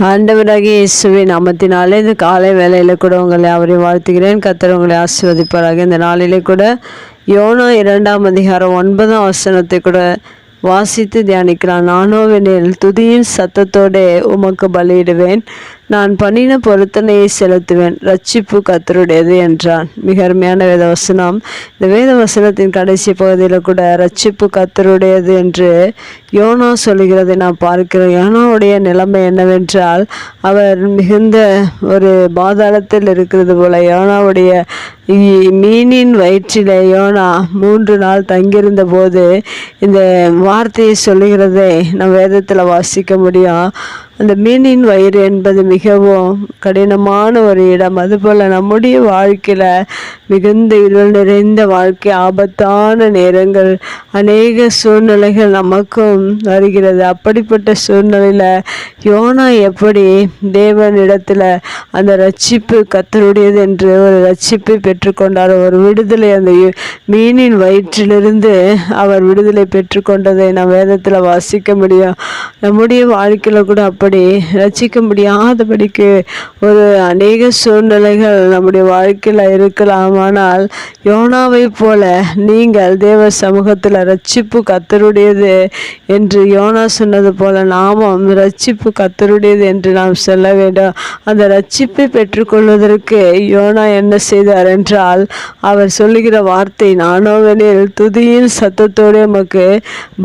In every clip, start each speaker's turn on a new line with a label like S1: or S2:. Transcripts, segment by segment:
S1: ஆண்டவராகி இயேசுவின் நாமத்தினாலே இந்த காலை வேலையில் கூட உங்களை அவரை வாழ்த்துகிறேன். கத்தர் உங்களை இந்த நாளிலே கூட யோனா இரண்டாம் அதிகாரம் ஒன்பதாம் வசனத்தை கூட வாசித்து தியானிக்கிறான். நானோவெனில் துதியின் சத்தத்தோடே உமக்கு பலியிடுவேன். நான் பண்ணின பொருத்தனையை செலுத்துவேன். ரட்சிப்பு கத்தருடையது என்றான். மிக அருமையான வேத வசனம் இந்த வேத வசனத்தின் கடைசி பகுதியில் கூட ரட்சிப்பு கத்தருடையது என்று யோனா சொல்லுகிறதை நான் பார்க்கிறேன். யோனாவுடைய நிலைமை என்னவென்றால் அவர் மிகுந்த ஒரு பாதாளத்தில் இருக்கிறது போல யோனாவுடைய இ- மீனின் வயிற்றிலே யோனா மூன்று நாள் தங்கியிருந்த போது இந்த வார்த்தையை சொல்லுகிறதை நம் வேதத்தில் வாசிக்க முடியும். அந்த மீனின் வயிறு என்பது மிகவும் கடினமான ஒரு இடம். அதுபோல் நம்முடைய வாழ்க்கையில் மிகுந்த இருள் நிறைந்த வாழ்க்கை ஆபத்தான நேரங்கள் அநேக சூழ்நிலைகள் நமக்கும் வருகிறது. அப்படிப்பட்ட சூழ்நிலையில் யோனா எப்படி தேவனிடத்தில் அந்த ரட்சிப்பு கத்தருடையது என்று ஒரு ரட்சிப்பை பெற்றுக்கொண்டார்? ஒரு விடுதலை அந்த யு- மீனின் வயிற்றிலிருந்து அவர் விடுதலை பெற்றுக்கொண்டதை நாம் வேதத்தில் வாசிக்க முடியும். நம்முடைய வாழ்க்கையில் கூட அப்படி அப்படி ரசிக்க முடியாதபடிக்கு ஒரு அநேக சூழ்நிலைகள் நம்முடைய வாழ்க்கையில் இருக்கலாம். ஆனால் யோனாவை போல நீங்கள் தேவ சமூகத்தில் ரட்சிப்பு கத்தருடையது என்று யோனா சொன்னது போல நாமும் ரட்சிப்பு கத்தருடையது என்று நாம் சொல்ல வேண்டும். அந்த ரட்சிப்பை பெற்றுக்கொள்வதற்கு யோனா என்ன செய்தார் என்றால் அவர் சொல்லுகிற வார்த்தை நானோவெனில் துதியின் சத்தத்தோடு நமக்கு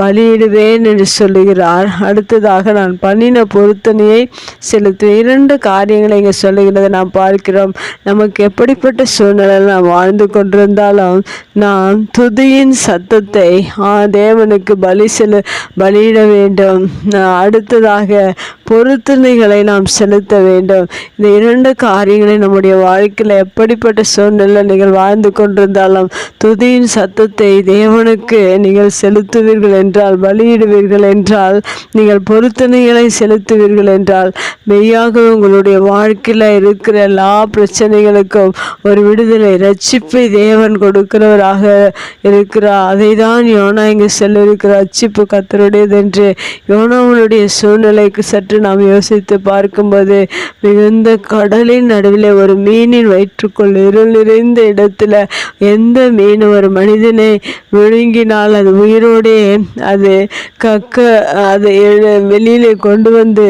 S1: பலியிடுவேன் என்று சொல்லுகிறார். அடுத்ததாக நான் பண்ணின பொருத்தனையை செலுத்தும் இரண்டு காரியங்களை இங்கே சொல்லுகிறது. நாம் பார்க்கிறோம் நமக்கு எப்படிப்பட்ட சூழ்நிலையில் நாம் வாழ்ந்து கொண்டிருந்தாலும் நாம் துதியின் சத்தத்தை தேவனுக்கு பலி செலு பலியிட வேண்டும். அடுத்ததாக பொருத்தனைகளை நாம் செலுத்த வேண்டும். இந்த இரண்டு காரியங்களை நம்முடைய வாழ்க்கையில் எப்படிப்பட்ட சூழ்நிலை நீங்கள் வாழ்ந்து கொண்டிருந்தாலும் துதியின் சத்தத்தை தேவனுக்கு நீங்கள் செலுத்துவீர்கள் என்றால் பலியிடுவீர்கள் என்றால் நீங்கள் பொருத்தனைகளை செலுத்துவீர்கள் என்றால் மெய்யாக உங்களுடைய வாழ்க்கையில் இருக்கிற எல்லா பிரச்சனைகளுக்கும் ஒரு விடுதலை ரட்சிப்பை தேவன் கொடுக்கிறவராக இருக்கிறார். அதை தான் யோனா இங்கு சொல்லியிருக்கிற ரட்சிப்பு கத்தருடையது என்று யோனாவுடைய சூழ்நிலைக்கு சற்று நாம் யோசித்து பார்க்கும்போது மிகுந்த கடலின் நடுவில் ஒரு மீனின் வயிற்றுக்குள் இருள் நிறைந்த இடத்துல எந்த மீன் ஒரு மனிதனை விழுங்கினால் அது உயிரோடே அது கக்க அதை வெளியிலே கொண்டு வந்து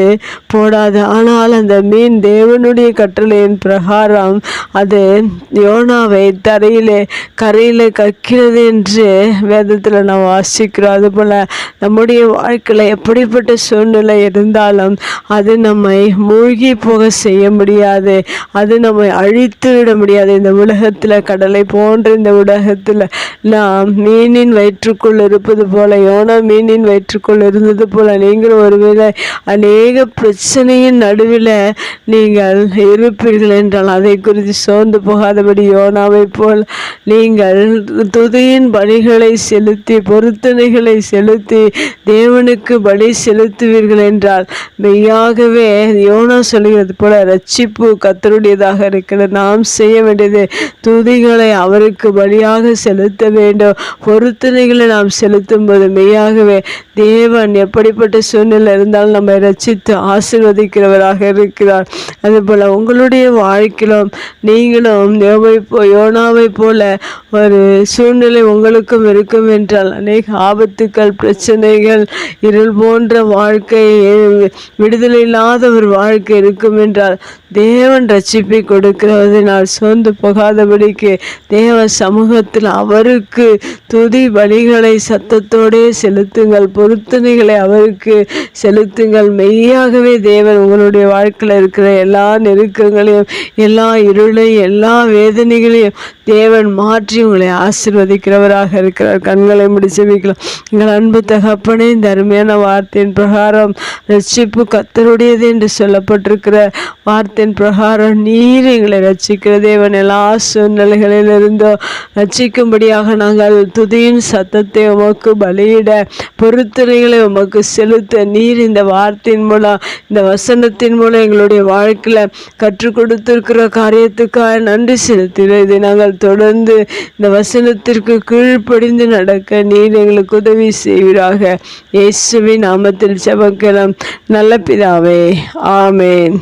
S1: போடாது. ஆனால் அந்த மீன் தேவனுடைய கட்டளையின் பிரகாரம் அது யோனாவை தரையிலே கரையில் கக்கிறது என்று வேதத்தில் நாம் வாசிக்கிறோம். அதுபோல் நம்முடைய வாழ்க்கையில் எப்படிப்பட்ட சூழ்நிலை இருந்தாலும் அது நம்மை மூழ்கி போக செய்ய முடியாது. அது நம்மை அழித்து விட முடியாது. இந்த உலகத்தில் கடலை போன்ற இந்த உலகத்தில் நாம் மீனின் வயிற்றுக்குள் இருப்பது போல யோனா மீனின் வயிற்றுக்குள் இருந்தது போல நீங்கள் ஒருவேளை அநேக பிரச்சனையின் நடுவில் நீங்கள் இருப்பீர்கள் என்றால் அதை குறித்து சோர்ந்து போகாதபடி யோனாவை போல் நீங்கள் துதியின் பலிகளை செலுத்தி பொருத்தனைகளை செலுத்தி தேவனுக்கு பலி செலுத்துவீர்கள் என்றால் மெய்யாகவே யோனா சொல்கிறது போல ரட்சிப்பு கத்தருடையதாக இருக்கிறது. நாம் செய்ய வேண்டியது துதிகளை அவருக்கு பலியாக செலுத்த வேண்டும். பொருத்தனைகளை நாம் செலுத்தும் போது மெய்யாகவே தேவன் எப்படிப்பட்ட சூழ்நிலை இருந்தாலும் நம்மை ரட்சித்து ஆசீர்வதிக்கிறவராக இருக்கிறார். அதுபோல் உங்களுடைய வாழ்க்கையிலும் நீங்களும் யோவை போ யோனாவை போல ஒரு சூழ்நிலை உங்களுக்கும் இருக்கும் என்றால் அநேக ஆபத்துக்கள் பிரச்சனைகள் இருள் போன்ற வாழ்க்கை விடுதலை இல்லாத ஒரு வாழ்க்கை இருக்கும் என்றால் தேவன் ரட்சிப்பை கொடுக்கிறதினால் சோர்ந்து போகாதபடிக்கு தேவ சமூகத்தில் அவருக்கு துதி பலிகளை சத்தத்தோடே செலுத்துங்கள் பொருத்தனைகளை அவருக்கு செலுத்துங்கள் மெய்யாகவே தேவன் உங்களுடைய வாழ்க்கையில் இருக்கிற எல்லா நெருக்கங்களையும் எல்லா இருளையும் எல்லா வேதனைகளையும் தேவன் மாற்றி உங்களை ஆசீர்வதிக்கிறவராக இருக்கிறார். கண்களை முடிச்சு வைக்கலாம். எங்கள் அன்பு தகப்பனே இந்த அருமையான வார்த்தையின் பிரகாரம் ரட்சிப்பு கத்தருடையது என்று சொல்லப்பட்டிருக்கிற வார்த்தையின் பிரகாரம் நீர் எங்களை ரட்சிக்கிற தேவன். எல்லா சூழ்நிலைகளிலிருந்தோ ரட்சிக்கும்படியாக நாங்கள் துதியின் சத்தத்தை உமக்கு பலியிட பொறுத்துறைகளை உமக்கு செலுத்த நீர் இந்த வார்த்தையின் மூலம் தகப்பனா இந்த வசனத்தின் மூலம் எங்களுடைய வாழ்க்கையில் கற்றுக் கொடுத்திருக்கிற காரியத்துக்காக நன்றி செலுத்தினோம் இதை நாங்கள் தொடர்ந்து இந்த வசனத்திற்கு கீழ்ப்படிந்து நடக்க நீர் எங்களுக்கு உதவி செய்வீராக. இயேசுவின் நாமத்தில் செபக்கலாம் நல்ல பிதாவே. ஆமேன்.